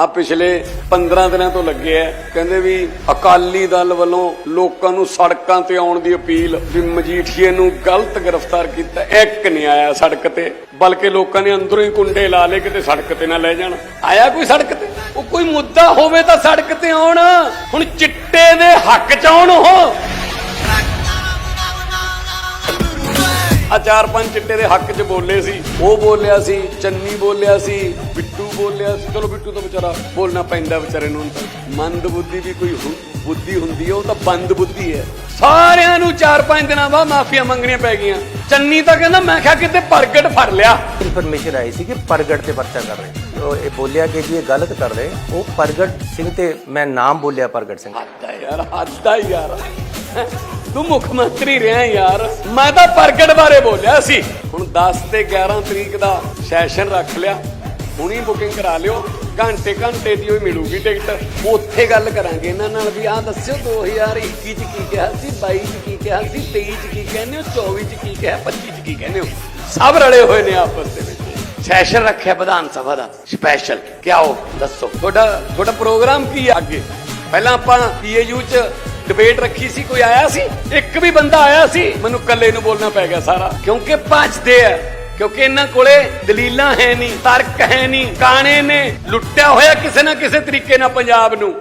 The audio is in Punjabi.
ਆ ਪਿਛਲੇ 15 ਦਿਨਾਂ ਤੋਂ ਲੱਗੇ ਐ। ਕਹਿੰਦੇ ਵੀ ਅਕਾਲੀ ਦਲ ਵੱਲੋਂ ਲੋਕਾਂ ਨੂੰ ਸੜਕਾਂ ਤੇ ਆਉਣ ਦੀ ਅਪੀਲ ਵੀ ਮਜੀਠੀਏ ਨੂੰ ਗਲਤ ਗ੍ਰਿਫਤਾਰ ਕੀਤਾ। ਇੱਕ ਨਹੀਂ ਆਇਆ ਸੜਕ ਤੇ, ਬਲਕਿ ਲੋਕਾਂ ਨੇ ਅੰਦਰੋਂ ਹੀ ਕੁੰਡੇ ਲਾ ਲਏ ਕਿਤੇ ਸੜਕ ਤੇ ਨਾ ਲੈ ਜਾਣ। ਆਇਆ ਕੋਈ ਸੜਕ ਤੇ? ਉਹ ਕੋਈ ਮੁੱਦਾ ਹੋਵੇ ਤਾਂ ਸੜਕ ਤੇ ਆਉਣ। ਹੁਣ ਚਿੱਟੇ ਦੇ ਹੱਕ ਚ ਆਉਣ ਉਹ। ਆ ਚਾਰ ਪੰਜ ਚਿੱਟੇ ਦੇ ਹੱਕ 'ਚ ਬੋਲੇ ਸੀ। ਉਹ ਬੋਲਿਆ ਸੀ ਚੰਨੀ ਬੋਲਿਆ ਸੀ ਬਿੱਟੂ ਬੋਲਿਆ ਸੀ। ਚਲੋ ਬਿੱਟੂ ਤਾਂ ਵਿਚਾਰਾ ਬੋਲਣਾ ਪੈਂਦਾ ਵਿਚਾਰੇ ਨੂੰ। ਮੰਦ ਬੁੱਧੀ ਵੀ ਕੋਈ ਬੁੱਧੀ ਹੁੰਦੀ ਹੈ ਉਹ ਤਾਂ ਬੰਦ ਬੁੱਧੀ ਹੈ। ਸਾਰਿਆਂ ਨੂੰ ਚਾਰ ਪੰਜ ਦਿਨਾਂ ਬਾਅਦ ਮਾਫੀਆਂ ਮੰਗਣੀਆਂ ਪੈ ਗਈਆਂ। ਚੰਨੀ ਤਾਂ ਕਹਿੰਦਾ ਮੈਂ ਕਿਹਾ ਕਿਤੇ ਪ੍ਰਗਟ ਫੜ ਲਿਆ। ਇਨਫੋਰਮੇਸ਼ਨ ਆਈ ਸੀ ਕਿ ਪ੍ਰਗਟ ਤੇ ਪਰਚਾ ਕਰ ਰਹੇ। ਉਹ ਇਹ ਬੋਲਿਆ ਕਿ ਜੀ ਇਹ ਗਲਤ ਕਰ ਰਹੇ। ਉਹ ਪ੍ਰਗਟ ਸਿੰਘ ਤੇ ਮੈਂ ਨਾਮ ਬੋਲਿਆ ਪ੍ਰਗਟ ਸਿੰਘ। ਹੱਦ ਆ ਯਾਰ ਹੱਦ ਆ ਯਾਰ? ਤੂੰ ਮੁੱਖ ਮੰਤਰੀ ਰਿਹਾ ਯਾਰ। ਮੈਂ ਤਾਂ ਪ੍ਰਗਟ ਬਾਰੇ ਬੋਲਿਆ ਸੀ। ਹੁਣ 10 ਤੇ 11 ਤਰੀਕ ਦਾ ਸੈਸ਼ਨ ਰੱਖ ਲਿਆ। ਹੁਣੀ ਬੁਕਿੰਗ ਕਰਾ ਲਿਓ। ਘੰਟੇ ਘੰਟੇ ਦੀ ਹੋਈ ਮਿਲੂਗੀ ਟਿਕਟ ਉੱਥੇ ਗੱਲ ਕਰਾਂਗੇ ਇਹਨਾਂ ਨਾਲ ਵੀ। ਆਹ ਦੱਸਿਓ 2021 ਚ ਕੀ ਕਿਹਾ ਸੀ 22 ਚ ਕੀ ਕਿਹਾ ਸੀ 23 ਚ ਕੀ ਕਹਿੰਦੇ ਹੋ 24 ਚ ਕੀ ਕਿਹਾ 25 ਚ ਕੀ ਕਹਿੰਦੇ ਹੋ? ਸਭ ਰਲੇ ਹੋਏ ਨੇ ਆਪਸ ਦੇ ਵਿੱਚ। ਸੈਸ਼ਨ ਰੱਖਿਆ ਵਿਧਾਨ ਸਭਾ ਦਾ। ਸਪੈਸ਼ਲ ਕਿਆ ਹੋ? ਦੱਸੋ। ਤੁਹਾਡਾ ਤੁਹਾਡਾ ਪ੍ਰੋਗਰਾਮ ਕੀ ਹੈ ਅੱਗੇ? ਪਹਿਲਾਂ ਆਪਾਂ ਪੀਏਯੂ ਚ ਡਿਬੇਟ ਰੱਖੀ ਸੀ, ਕੋਈ ਆਇਆ ਸੀ? ਇੱਕ ਵੀ ਬੰਦਾ ਆਇਆ ਸੀ? ਮੈਨੂੰ ਇਕੱਲੇ ਨੂੰ ਬੋਲਣਾ ਪੈ ਗਿਆ ਸਾਰਾ। ਕਿਉਂਕਿ ਭੱਜਦੇ ਆ। ਕਿਉਂਕਿ ਇਹਨਾਂ ਕੋਲੇ ਦਲੀਲਾਂ ਹੈ ਨਹੀਂ, ਤਰਕ ਹੈ ਨਹੀਂ, ਕਾਣੇ ਨੇ, ਲੁੱਟਿਆ ਹੋਇਆ ਕਿਸੇ ਨਾ ਕਿਸੇ ਤਰੀਕੇ ਨਾਲ ਪੰਜਾਬ ਨੂੰ।